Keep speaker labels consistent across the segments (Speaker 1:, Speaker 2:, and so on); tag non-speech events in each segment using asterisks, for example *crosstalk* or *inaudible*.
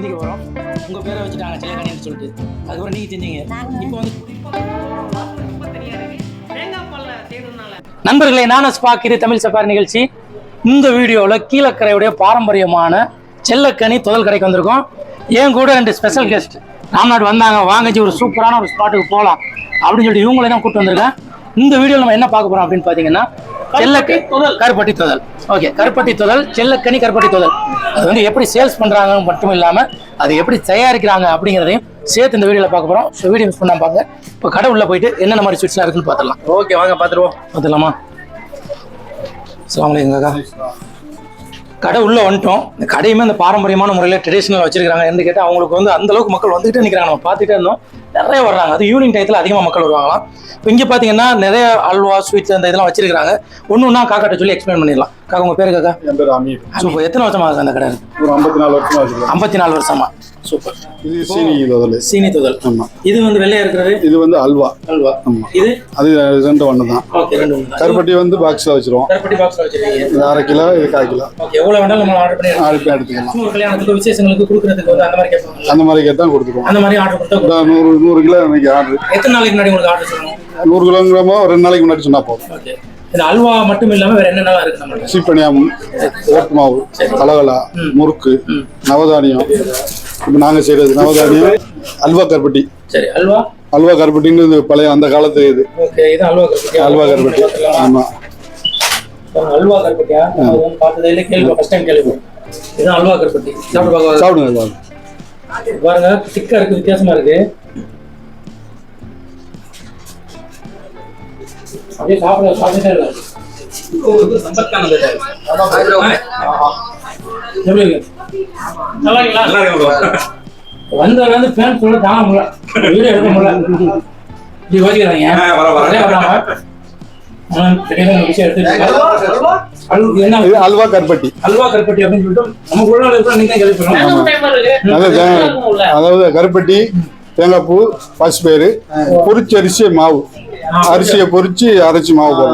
Speaker 1: சந்திக்க போகிறோம் உங்கள் பேரை வச்சுட்டாங்க செல்லக்கணின்னு சொல்லிட்டு. அதுக்கப்புறம் நீங்கள் செஞ்சீங்க. இப்போ வந்து நண்பர்களே நானும் ஸ்பாக் இது தமிழ் சஃபாரி நிகழ்ச்சி. இந்த வீடியோவில் கீழக்கரையுடைய பாரம்பரியமான செல்லக்கனி தொதல் கடைக்கு வந்திருக்கோம். என் கூட ரெண்டு ஸ்பெஷல் கெஸ்ட் ராம்நாடு வந்தாங்க. வாங்கச்சி ஒரு சூப்பரான ஒரு ஸ்பாட்டுக்கு போகலாம் அப்படின்னு சொல்லிட்டு இவங்களே தான் கூப்பிட்டு வந்திருக்கேன். இந்த வீடியோவில் நம்ம என்ன பார்க்க போகிறோம் அப்படின்னு பார்த்தீங்கன்னா செல்லக்க தொதல் கருப்பட்டி தொதல் ஓகே கருப்பட்டி தொதல் செல்லக்கனி கருப்பட்டி தொதல் அது வந்து எப்படி சேல்ஸ் பண்ணுறாங்க மட்டும் இல்லாமல் அது எப்படி தயாரிக்கிறாங்க அப்படிங்கிறதையும் சேர்த்து இந்த வீடியோவில் பார்க்க போகிறோம் ஸோ வீடியோ மிஸ் பண்ணாம பாருங்க. இப்போ கடை உள்ள போயிட்டு என்னென்ன மாதிரி ஸ்வீட்ஸ்லாம் இருக்குன்னு பார்த்துடலாம்.
Speaker 2: ஓகே வாங்க பார்த்துருவோம்.
Speaker 1: அலைக்கும் காக்கா கடை உள்ள வந்துட்டோம். இந்த கடையுமே அந்த பாரம்பரியமான முறையில் ட்ரெடிஷ்னல் வச்சிருக்காங்க என்று கேட்டால் அவங்களுக்கு வந்து அந்தளவுக்கு மக்கள் வந்துகிட்டே நிற்கிறாங்க நம்ம பார்த்துட்டே இருந்தோம். நிறைய வர்றாங்க. அது ஈவினிங் டயத்தில் அதிகமாக மக்கள் வருவாங்களாம். இப்போ இங்கே பார்த்தீங்கன்னா நிறைய அல்வா ஸ்வீட்ஸ் அந்த இதெல்லாம் வச்சிருக்காங்க ஒன்று ஒன்றா காக்காட்ட சொல்லி எக்ஸ்பிளைன் பண்ணிடலாம். காக்கா உங்கள் பேரு காக்கா?
Speaker 3: என் பேர் அமீர்.
Speaker 1: சூப்பர். எத்தனை வருஷமா இருக்கு அந்த கடை
Speaker 3: ஒரு ஐம்பத்தி நாலு வருஷமா வச்சிருக்கேன்
Speaker 1: ஐம்பத்தி நாலு வருஷமா? சூப்பர்.
Speaker 3: இது சீனி முதல்ல
Speaker 1: சீனி துதல்.
Speaker 3: ஆமா.
Speaker 1: இது வந்து வெள்ளையா இருக்கிறது?
Speaker 3: இது வந்து அல்வா.
Speaker 1: அல்வா.
Speaker 3: ஆமா.
Speaker 1: இது?
Speaker 3: அது ரெண்டு ஒன்று தான்.
Speaker 1: ஓகே ரெண்டு ஒன்று
Speaker 3: கருப்பட்டி வந்து பாக்ஸில் வச்சிருவோம்.
Speaker 1: கருப்பட்டி பாக்ஸில் வச்சிருக்கீங்க.
Speaker 3: இது அரை கிலோ இது கால் கிலோ.
Speaker 1: ஓகே எவ்வளோ வேணாலும் நம்ம ஆர்டர் பண்ணி
Speaker 3: ஆறு எடுத்துக்கலாம்.
Speaker 1: சும்மா ஒரு கல்யாணத்துக்கு விசேஷங்களுக்கு கொடுக்குறதுக்கு வந்து அந்த மாதிரி கேட்பாங்க
Speaker 3: அந்த மாதிரி கேட்டால் கொடுத்துருவோம்
Speaker 1: அந்த மாதிரி ஆர்டர் கொடுத்தா
Speaker 3: நூறு நூறு கிலோ இன்னைக்கு ஆர்டர்
Speaker 1: எத்தனை நாளைக்கு முன்னாடி உங்களுக்கு ஆர்டர் சொல்லணும்?
Speaker 3: நூறு கிலோங்கிறமோ ரெண்டு நாளைக்கு முன்னாடி சொன்னா போதும்.
Speaker 1: ஓகே. இந்த அல்வா மட்டும் இல்லாம வேற என்னென்னலாம் இருக்கு நம்மளுக்கு
Speaker 3: சீப்பனியாம் ஓட்டு மாவு கலகலா முறுக்கு நவதானியம். இப்போ நாங்கள் செய்கிறது நவதானியம் அல்வா கருப்பட்டி.
Speaker 1: சரி அல்வா?
Speaker 3: அல்வா கருப்பட்டின்னு இது பழைய அந்த காலத்து இது.
Speaker 1: ஓகே இது அல்வா கருப்பட்டி.
Speaker 3: அல்வா கருப்பட்டி. ஆமாம்
Speaker 1: அல்வா கருப்பட்டியா? பார்த்ததே இல்லை கேள்வி ஃபர்ஸ்ட் டைம் கேள்வி. இதுதான் அல்வா கருப்பட்டி. சாப்பிட்டு பார்க்க
Speaker 3: சாப்பிடுங்க சாப்பிடுங்க.
Speaker 1: பாருங்க திக்கா இருக்கு வித்தியாசமா இருக்கு. வந்தவங்க வந்து ஃபேன் சொல்ல தாங்க முடியல. வீடியோ எடுக்க முடியல. இப்படி யோசிக்கிறாங்க அல்வா என்ன?
Speaker 3: இது அல்வா கருப்பட்டி.
Speaker 1: அல்வா கருப்பட்டி அப்படின்னு சொல்லிட்டு நம்ம உள்ள இருக்கிற நீங்க தான் கேள்விப்படுறோம்.
Speaker 3: அதாவது கருப்பட்டி தேங்காய் பூ பசுப்பயிறு பொரிச்சு அரிசி மாவு. அரிசியை பொரிச்சு அரைச்சி மாவு.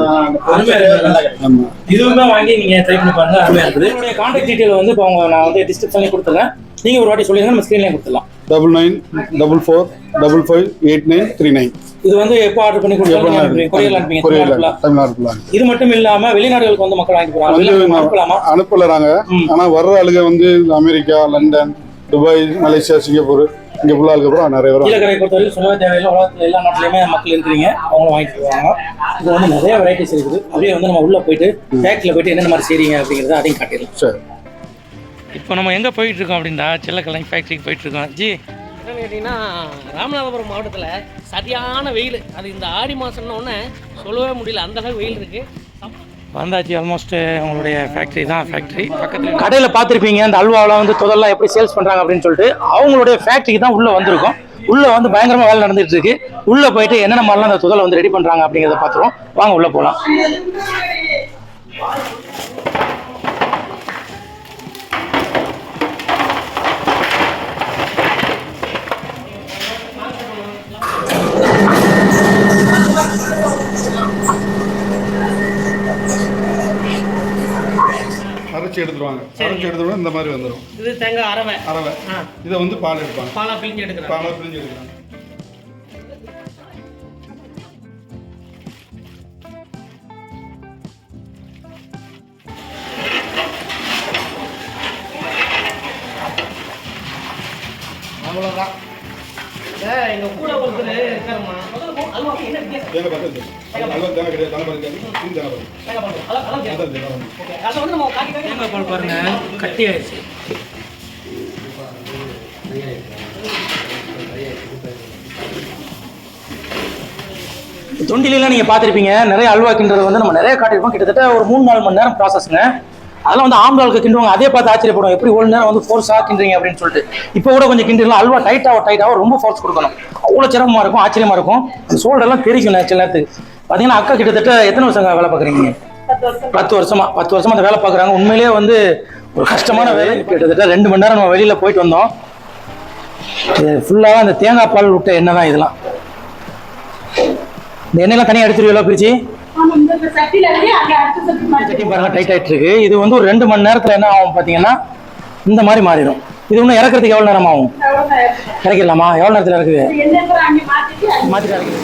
Speaker 3: ஆமா.
Speaker 1: இதுவுமே வாங்கி நீங்க ட்ரை பண்ணி பாருங்க. அருமையா இருக்குது. என்னுடைய கான்டாக்ட் டீடைல் வந்து இப்போ அவங்க நான் வந்து டிஸ்கிரிப்ஷன்லேயே கொடுத்துறேன். நீங்க ஒரு வாட்டி சொல்லிடுங்க நம்ம ஸ்க்ரீன்லேயே கொடுத்துடலாம்.
Speaker 3: Double nine double four double five eight nine three nine
Speaker 1: இது வந்து எப்போ ஆர்டர் பண்ணி கொடுத்தாலும் கொரியர் அனுப்புவீங்க தமிழ்நாட்டுல. இது மட்டும் இல்லாம வெளிநாடுகளுக்கு வந்து மக்கள் வாங்கி போறாங்க. அனுப்பலாமா?
Speaker 3: அனுப்பலாங்க ஆனா வர்ற ஆளுங்க வந்து America London Dubai Malaysia Singapore இங்க ஃபுல்லா அதுக்கப்புறம் நிறைய வரும்
Speaker 1: கீழக்கரை பொறுத்தவரைக்கும் சொல்லவே தேவையில்லை. உலகத்துல எல்லா நாட்டிலையுமே மக்கள் இருக்கிறீங்க. அவங்களும் வாங்கிட்டு போவாங்க இது வந்து நிறைய வெரைட்டிஸ் இருக்குது. அப்படியே வந்து நம்ம உள்ள போயிட்டு ஃபேக்ட்ரியில் போயிட்டு என்னென்ன மாதிரி செய்றீங்க அப்படிங்கிறத அதையும் காட்டிடலாம்.
Speaker 3: சரி.
Speaker 1: இப்போ நம்ம எங்கே போயிட்டு இருக்கோம் அப்படின்னா செல்லக்கலை ஃபேக்ட்ரிக்கு போயிட்டு இருக்கோம் ஜி.
Speaker 4: என்னன்னு கேட்டிங்கன்னா ராமநாதபுரம் மாவட்டத்தில் சரியான வெயில். அது இந்த ஆடி மாதம்னு ஒன்று சொல்லவே முடியல. அந்த அளவுக்கு வெயில் இருக்குது
Speaker 1: வந்தாச்சு ஆல்மோஸ்ட் அவங்களுடைய ஃபேக்ட்ரி தான் ஃபேக்ட்ரி பக்கத்தில் கடையில் பார்த்துருப்பீங்க அந்த அல்வாவில் வந்து தொதல்லாம் எப்படி சேல்ஸ் பண்ணுறாங்க அப்படின்னு சொல்லிட்டு அவங்களுடைய ஃபேக்ட்ரிக்கு தான் உள்ளே வந்திருக்கோம். உள்ளே வந்து பயங்கரமாக வேலை நடந்துட்டு இருக்கு உள்ளே போயிட்டு என்னென்ன மாதிரிலாம் அந்த தொதலை வந்து ரெடி பண்ணுறாங்க அப்படிங்கிறத பார்த்துருவோம். வாங்க உள்ளே போகலாம்
Speaker 3: எடுத்துருவாங்க. அரைச்சி எடுத்துருவோம் இந்த மாதிரி வந்துடும்
Speaker 4: இது தேங்காய் அரவை.
Speaker 3: அரவை. இதை வந்து பால் எடுப்பாங்க.
Speaker 4: பாலா பிழிஞ்சு எடுக்கிறேன்
Speaker 3: பாலை பிரிஞ்சு எடுக்கிறாங்க.
Speaker 1: பாருங்க. கட்டி ஆயிடுச்சு. தொண்டிலாம் நீங்கள் பார்த்துருப்பீங்க. நிறைய அல்வா கிண்டுறது வந்து நம்ம நிறைய காட்டியிருப்போம் கிட்டத்தட்ட ஒரு மூணு நாலு மணி நேரம் ப்ராசஸ்ங்க அதெல்லாம் வந்து ஆம்பளாளுக்கு கிண்டுவாங்க. அதே பார்த்து ஆச்சரியப்படும் எப்படி ஒரு நேரம் வந்து ஃபோர்ஸாக கிண்டுறீங்க அப்படின்னு சொல்லிட்டு. இப்போ கூட கொஞ்சம் கிண்டிடலாம் அல்வா டைட்டாக டைட்டாக ரொம்ப ஃபோர்ஸ் கொடுக்கணும். அவ்வளோ சிரமமாக இருக்கும் ஆச்சரியமாக இருக்கும். சோல்டெல்லாம் தெரிக்கும் சில நேரத்துக்கு. பார்த்தீங்கன்னா அக்கா கிட்டத்தட்ட எத்தனை வருஷம் வேலை பார்க்குறீங்க? பத்து வருஷமா. பத்து வருஷமா? அந்த வேலை பார்க்குறாங்க. உண்மையிலேயே வந்து ஒரு கஷ்டமான வேலை. கிட்டத்தட்ட ரெண்டு மணி நேரம் நம்ம வெளியில் போயிட்டு வந்தோம். இது ஃபுல்லாக அந்த தேங்காய் பால் விட்ட எண்ணெய் தான் இதெல்லாம். இந்த எண்ணெயெல்லாம் தனியாக எடுத்துருவீங்களா பிரிச்சு? பாருங்க டைட் ஆயிட்டு இருக்கு. இது வந்து ஒரு ரெண்டு மணி நேரத்தில் என்ன ஆகும் பார்த்தீங்கன்னா இந்த மாதிரி மாறிடும். இது இன்னும் இறக்கிறதுக்கு எவ்வளோ நேரம் ஆகும்? இறக்கிடலாமா? எவ்வளோ நேரத்தில் இருக்குது
Speaker 5: மாத்திட்டு அங்கே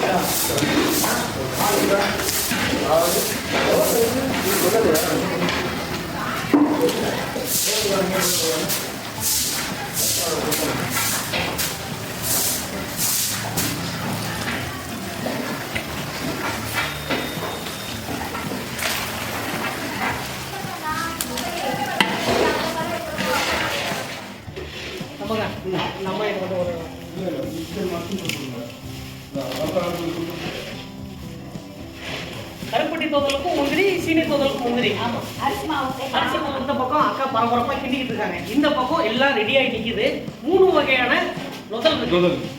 Speaker 4: நம்ம இது வந்து ஒரு கருப்பட்டி தோதலுக்கும் முந்திரி சீனி தோதலுக்கும் முந்திரி. அரிசி மாவு. இந்த பக்கம் அக்கா பரபரப்பா கிண்டிக்கிட்டு இருக்காங்க. இந்த பக்கம் எல்லாம் ரெடி ஆகி நிக்குது. மூணு வகையான நொதல்.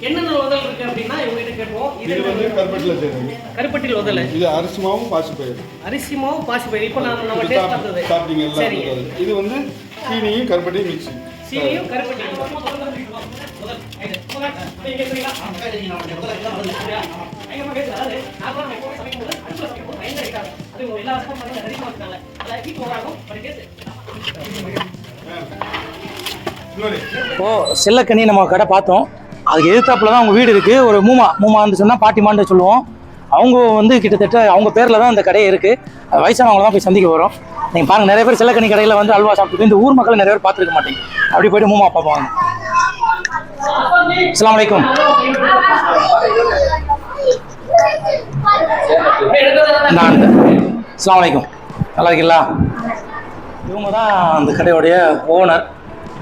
Speaker 4: என்னென்ன நொதல் இருக்கு அப்படின்னா இவங்க கிட்ட கேட்டுவோம் இது
Speaker 3: வந்து கருப்பட்டியில் செய்யறது
Speaker 4: கருப்பட்டி நொதல்
Speaker 3: இது அரிசி மாவும் பாசி பயிர்
Speaker 4: அரிசி மாவு பாசி பயிர் இப்போ நான் நம்ம டேஸ்ட் பார்த்தது.
Speaker 3: சாப்பிட்டீங்க
Speaker 4: சரி.
Speaker 3: இது வந்து சீனியும் கருப்பட்டியும் மிக்ஸி
Speaker 4: சீனியும் கருப்பட்டி
Speaker 1: இப்போ செல்லக்கண்ணி நம்ம கடை பார்த்தோம். அதுக்கு எதிர்த்தாப்புல தான் அவங்க வீடு இருக்குது ஒரு மூமா மூமான்னு சொன்னால் பாட்டிமான்னு சொல்லுவோம். அவங்க வந்து கிட்டத்தட்ட அவங்க பேரில் தான் இந்த கடையே இருக்குது வயசானவங்க தான் போய் சந்திக்க வரும் நீங்கள் பாருங்கள் நிறைய பேர் செல்லக்கனி கடையில் வந்து அல்வா சாப்பிட்டு இந்த ஊர் மக்கள் நிறைய பேர் பார்த்துருக்க மாட்டேங்க. அப்படி போயிட்டு மூமா பார்ப்பாங்க அஸ்லாம் வலைக்கும் நான் அஸ்லாம் வலைக்கும் நல்லா இருக்கீங்களா? இவங்க தான் அந்த கடையோடைய ஓனர்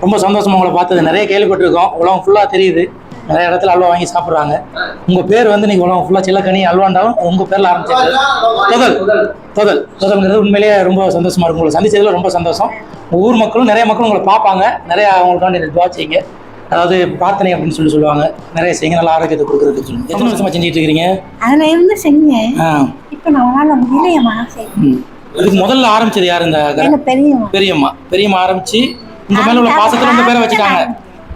Speaker 1: ரொம்ப சந்தோஷமாக உங்களை பார்த்தது. நிறைய கேள்விப்பட்டிருக்கோம். உலகம் ஃபுல்லாக தெரியுது. நிறைய இடத்துல அல்வா வாங்கி சாப்பிட்றாங்க. உங்கள் பேர் வந்து நீங்கள் உலகம் ஃபுல்லாக சில்லக்கனி அல்வாண்டாலும் உங்கள் பேரில் ஆரம்பிச்சது தொதல் தொதல் தொதல்ங்கிறது உண்மையிலேயே ரொம்ப சந்தோஷமா இருக்கும். உங்களை சந்திச்சதுல ரொம்ப சந்தோஷம். ஊர் மக்களும் நிறைய மக்களும் உங்களை பார்ப்பாங்க. நிறைய அவங்களுக்காண்டி துவா செய்யுங்க. அதாவது பிரார்த்தனை அப்படின்னு சொல்லி சொல்லுவாங்க. நிறைய செய்யுங்க. நல்ல ஆரோக்கியத்தை கொடுக்குறதுக்கு சொல்லுங்க. எத்தனை வருஷமா செஞ்சுட்டு இருக்கிறீங்க
Speaker 2: அதில் இருந்து செஞ்சேன். இப்போ நம்மளால முடியலையம்மா.
Speaker 1: இதுக்கு முதல்ல ஆரம்பிச்சது யார் இந்த
Speaker 2: பெரியம்மா.
Speaker 1: பெரியம்மா. பெரியம்மா ஆரம்பிச்சு உங்க மேல உள்ள பாசத்துல உங்க பேரை வச்சுட்டாங்க.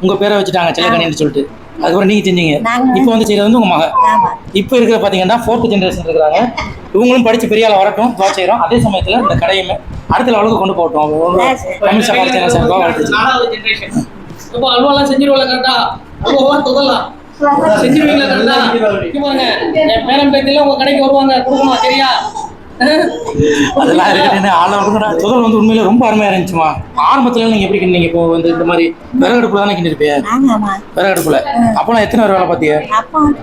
Speaker 1: உங்க பேரை வச்சுட்டாங்க செல்லக்கணின்னு சொல்லிட்டு. அதுக்கப்புறம் நீங்க செஞ்சீங்க. இப்போ வந்து செய்யறது வந்து உங்க மக இப்போ இருக்கிற பாத்தீங்கன்னா ஃபோர்த் ஜெனரேஷன் இருக்கிறாங்க. இவங்களும் படிச்சு பெரிய ஆளா வரட்டும் துவா அதே சமயத்துல இந்த கடையுமே அடுத்த லெவலுக்கு கொண்டு
Speaker 4: ஜெனரேஷன் இப்போ அல்வாலாம் செஞ்சிருவாங்க கரெக்டா அல்வாவா தொதலாம். செஞ்சிருவீங்களா கரெக்டா என் பேரன் பேத்தில உங்க கடைக்கு வருவாங்க கொடுக்கணும் சரியா? *laughs*
Speaker 1: அதெல்லாம் இருக்கட்டுன்னு ஆளை விடுங்கடா முதல் வந்து உண்மையில ரொம்ப அருமையா இருந்துச்சுமா? ஆரம்பத்துல நீங்க எப்படி கிண்டீங்க இப்போ வந்து இந்த மாதிரி விறகடுப்புல தானே கிண்டிருப்பிய
Speaker 2: நாங்கம்மா
Speaker 1: விறகடுப்புல அப்போலாம் எத்தனை பேர் வேலை
Speaker 2: அப்போ வந்து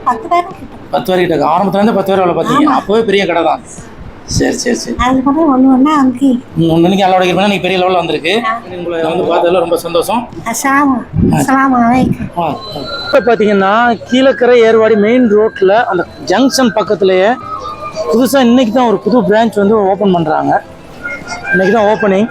Speaker 2: பத்து பேர் கிட்ட.
Speaker 1: ஆரம்பத்துல இருந்து பத்து பேர் வேலை பார்த்தீங்க. அப்போவே பெரிய கடை தான். சரி சரி சரி.
Speaker 2: அதுக்கப்புறம் ஒன்று ஒன்றா அங்கே.
Speaker 1: இன்னைக்கு அளவோட இருப்பா நீ பெரிய லெவலில் வந்திருக்கு. உங்களை வந்து பார்த்ததுல ரொம்ப சந்தோஷம். இப்போ பார்த்தீங்கன்னா கீழக்கரை ஏர்வாடி மெயின் ரோட்டில் அந்த ஜங்ஷன் பக்கத்துலேயே புதுசாக இன்னைக்கு தான் ஒரு புது பிரான்ச் வந்து ஓப்பன் பண்ணுறாங்க இன்னைக்கு தான் ஓப்பனிங்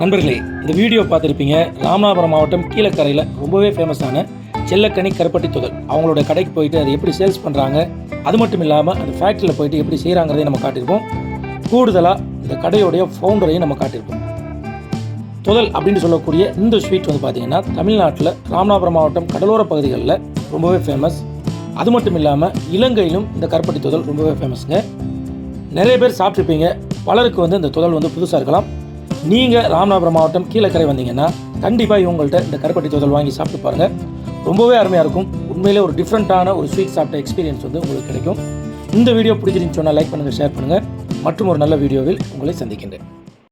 Speaker 1: நண்பர்களே இந்த வீடியோ பார்த்துருப்பீங்க. ராமநாதபுரம் மாவட்டம் கீழக்கரையில் ரொம்பவே ஃபேமஸான செல்லக்கனி கருப்பட்டி தொகல் அவங்களோட கடைக்கு போயிட்டு அதை எப்படி சேல்ஸ் பண்ணுறாங்க அது மட்டும் இல்லாமல் அந்த ஃபேக்ட்ரியில் போயிட்டு எப்படி செய்கிறாங்கிறதையும் நம்ம காட்டியிருப்போம். கூடுதலாக இந்த கடையோடைய ஃபவுண்டரையும் நம்ம காட்டியிருப்போம். தொதல் அப்படின்னு சொல்லக்கூடிய இந்த ஸ்வீட் வந்து பார்த்திங்கன்னா தமிழ்நாட்டில் ராமநாதபுரம் மாவட்டம் கடலோர பகுதிகளில் ரொம்பவே ஃபேமஸ் அது மட்டும் இல்லாமல் இலங்கையிலும் இந்த கருப்பட்டி துதல் ரொம்பவே ஃபேமஸுங்க நிறைய பேர் சாப்பிட்ருப்பீங்க பலருக்கு வந்து இந்த துதல் வந்து புதுசாக இருக்கலாம். நீங்கள் ராமநாதபுரம் மாவட்டம் கீழக்கரை வந்தீங்கன்னா கண்டிப்பாக இவங்கள்ட்ட இந்த கருப்பட்டி துதல் வாங்கி சாப்பிட்டு பாருங்கள் ரொம்பவே அருமையாக இருக்கும். உண்மையிலே ஒரு டிஃப்ரெண்ட்டான ஒரு ஸ்வீட் சாப்பிட்ட எக்ஸ்பீரியன்ஸ் வந்து உங்களுக்கு கிடைக்கும். இந்த வீடியோ பிடிச்சிருந்துச்சு சொன்னால் லைக் பண்ணுங்கள் ஷேர் பண்ணுங்கள் மற்றும் ஒரு நல்ல வீடியோவில் உங்களை சந்திக்கின்றேன்.